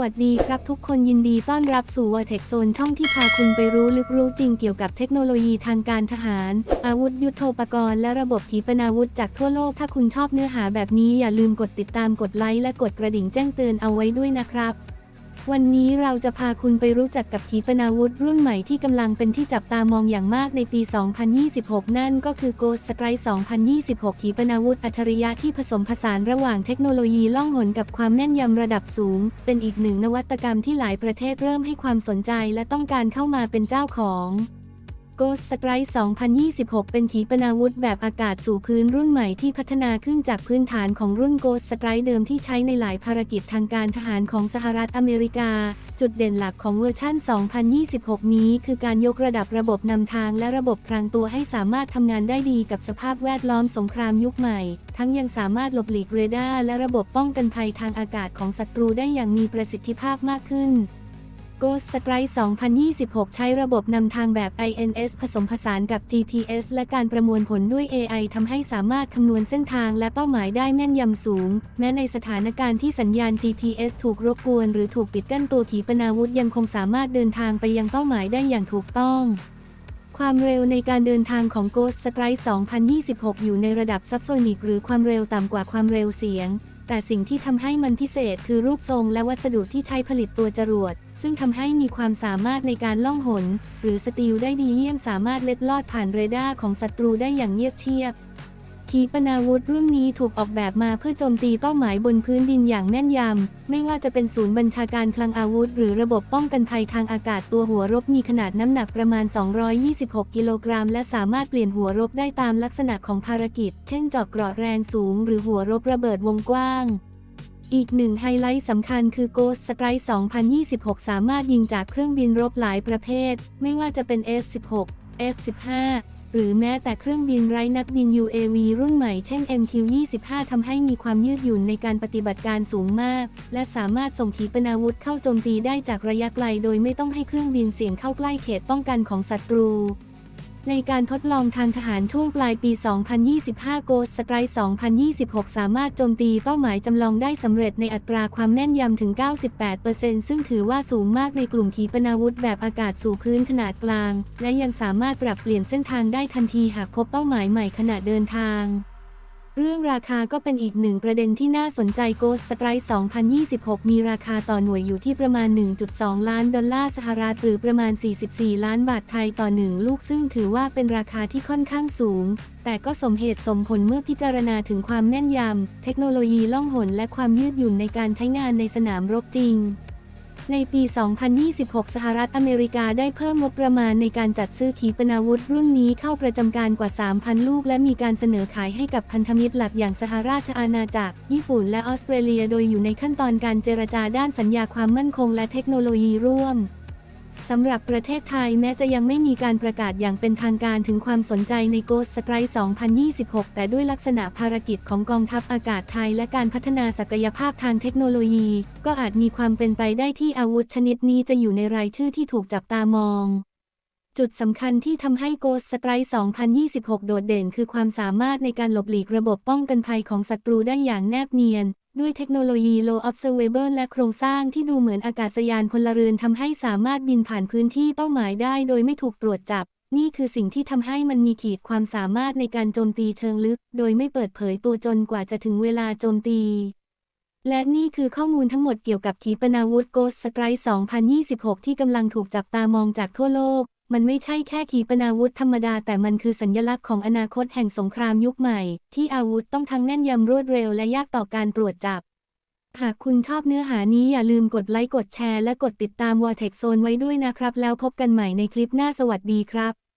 วัสดีครับทุกคนยินดีต้อนรับสู่วอเทคโซนช่องที่พาคุณไปรู้ลึกรู้จริงเกี่ยวกับเทคโนโลยีทางการทหาร อาวุธยุโทโธปกรณ์และระบบขีปนาวุธจากทั่วโลกถ้าคุณชอบเนื้อหาแบบนี้อย่าลืมกดติดตามกดไลค์และกดกระดิ่งแจ้งเตือนเอาไว้ด้วยนะครับ วันนี้เราจะพาคุณไปรู้จักกับขีปนาวุธรุ่นใหม่ที่กำลังเป็นที่จับตามองอย่างมากในปี 2026 นั่นก็คือ Ghost Strike 2026 ขีปนาวุธอัจฉริยะที่ผสมผสานระหว่างเทคโนโลยีล่องหนกับความแม่นยำระดับสูง เป็นอีกหนึ่งนวัตกรรมที่หลายประเทศเริ่มให้ความสนใจและต้องการเข้ามาเป็นเจ้าของ Ghost Strike 2026 เป็นขีปนาวุธแบบอากาศสู่พื้นรุ่นใหม่ที่พัฒนาขึ้นจากพื้นฐานของรุ่น Ghost Strike เดิมที่ใช้ในหลายภารกิจทางการทหารของสหรัฐอเมริกา จุดเด่นหลักของเวอร์ชั่น 2026 นี้คือการยกระดับระบบนำทางและระบบพรางตัวให้สามารถทำงานได้ดีกับสภาพแวดล้อมสงครามยุคใหม่ ทั้งยังสามารถหลบหลีกเรดาร์และระบบป้องกันภัยทางอากาศของศัตรูได้อย่างมีประสิทธิภาพมากขึ้น Ghost Strike 2026 ใช้ระบบนำทางแบบ INS ผสมผสานกับ GPS และการประมวลผลด้วย AI ทำให้สามารถคำนวณเส้นทางและเป้าหมายได้แม่นยำสูง แม้ในสถานการณ์ที่สัญญาณ GPS ถูกรบกวน หรือถูกปิดกั้นตัวขีปนาวุธยังคงสามารถเดินทางไปยังเป้าหมายได้อย่างถูกต้องความเร็วในการเดินทางของ Ghost Strike 2026 อยู่ในระดับซับโซนิกหรือความเร็วต่ำกว่าความเร็วเสียง แต่สิ่งที่ทำให้มันพิเศษคือรูปทรงและวัสดุที่ใช้ผลิตตัวจรวด ซึ่งทำให้มีความสามารถในการล่องหน หรือสตีลได้ดีเยี่ยมสามารถเล็ดลอดผ่านเรดาร์ของศัตรูได้อย่างเงียบเชียบ ขีปนาวุธรุ่นนี้ถูกออกแบบมาเพื่อโจมตีเป้าหมายบนพื้นดินอย่างแม่นยำ ไม่ว่าจะเป็นศูนย์บัญชาการคลังอาวุธ หรือระบบป้องกันภัยทางอากาศตัวหัวรบมีขนาดน้ำหนักประมาณ 226 กิโลกรัม และสามารถเปลี่ยนหัวรบได้ตามลักษณะของภารกิจ เช่นเจาะเกราะแรงสูง หรือหัวรบระเบิดวงกว้างอีกหนึ่งไฮไลท์สำคัญคือ Ghost Strike 2026 สามารถยิงจากเครื่องบินรบหลายประเภท ไม่ว่าจะเป็น F-16 F-15 หรือแม้แต่เครื่องบินไร้นักบิน UAV รุ่นใหม่เช่น MQ-25 ทำให้มีความยืดหยุ่นในการปฏิบัติการสูงมาก และสามารถส่งขีปนาวุธเข้าโจมตีได้จากระยะไกล โดยไม่ต้องให้เครื่องบินเสี่ยงเข้าใกล้เขตป้องกันของศัตรู ในการทดลองทางทหารช่วงปลายปี 2025 โกสกาย2026 สามารถโจมตีเป้าหมายจำลองได้สำเร็จในอัตราความแม่นยำถึง 98%ซึ่งถือว่าสูงมากในกลุ่มขีปนาวุธแบบอากาศสู่พื้นขนาดกลาง และยังสามารถปรับเปลี่ยนเส้นทางได้ทันทีหากพบเป้าหมายใหม่ขณะเดินทาง เรื่องราคาก็เป็นอีกหนึ่งประเด็นที่น่าสนใจ Ghost Strike 2026 มีราคาต่อหน่วยอยู่ที่ประมาณ 1.2 ล้านดอลลาร์สหรัฐหรือประมาณ 44 ล้านบาทไทยต่อหนึ่งลูกซึ่งถือว่าเป็นราคาที่ค่อนข้างสูง แต่ก็สมเหตุสมผลเมื่อพิจารณาถึงความแม่นยำ เทคโนโลยีล่องหนและความยืดหยุ่นในการใช้งานในสนามรบจริง ในปี 2026 สหรัฐอเมริกาได้เพิ่มงบประมาณในการจัดซื้อขีปนาวุธรุ่นนี้เข้าประจำการกว่า 3,000 ลูก และมีการเสนอขายให้กับพันธมิตรหลักอย่างสหราชอาณาจักร ญี่ปุ่น และออสเตรเลีย โดยอยู่ในขั้นตอนการเจรจาด้านสัญญาความมั่นคงและเทคโนโลยีร่วม สำหรับประเทศไทยแม้จะยังไม่มีการประกาศอย่างเป็นทางการถึงความสนใจใน Ghost Strike 2026 แต่ด้วยลักษณะภารกิจของกองทัพอากาศไทยและการพัฒนาศักยภาพทางเทคโนโลยี ก็อาจมีความเป็นไปได้ที่อาวุธชนิดนี้จะอยู่ในรายชื่อที่ถูกจับตามอง จุดสำคัญที่ทำให้ Ghost Strike 2026 โดดเด่นคือความสามารถในการหลบหลีกระบบป้องกันภัยของศัตรูได้อย่างแนบเนียน ด้วยเทคโนโลยี Low Observable และโครงสร้างที่ดูเหมือนอากาศยานพลเรือนทำให้สามารถบินผ่านพื้นที่เป้าหมายได้โดยไม่ถูกตรวจจับ นี่คือสิ่งที่ทำให้มันมีขีดความสามารถในการโจมตีเชิงลึก โดยไม่เปิดเผยตัวจนกว่าจะถึงเวลาโจมตี และนี่คือข้อมูลทั้งหมดเกี่ยวกับขีปนาวุธ Ghost Strike 2026 ที่กำลังถูกจับตามองจากทั่วโลก มันไม่ใช่แค่ขีปนาวุธธรรมดาแต่มันคือสัญลักษณ์ของอนาคตแห่งสงครามยุคใหม่ ที่อาวุธต้องทั้งแน่นยำรวดเร็วและยากต่อการตรวจจับ หากคุณชอบเนื้อหานี้อย่าลืมกดไลค์กดแชร์และกดติดตามวอเทคโซนไว้ด้วยนะครับ แล้วพบกันใหม่ในคลิปหน้าสวัสดีครับ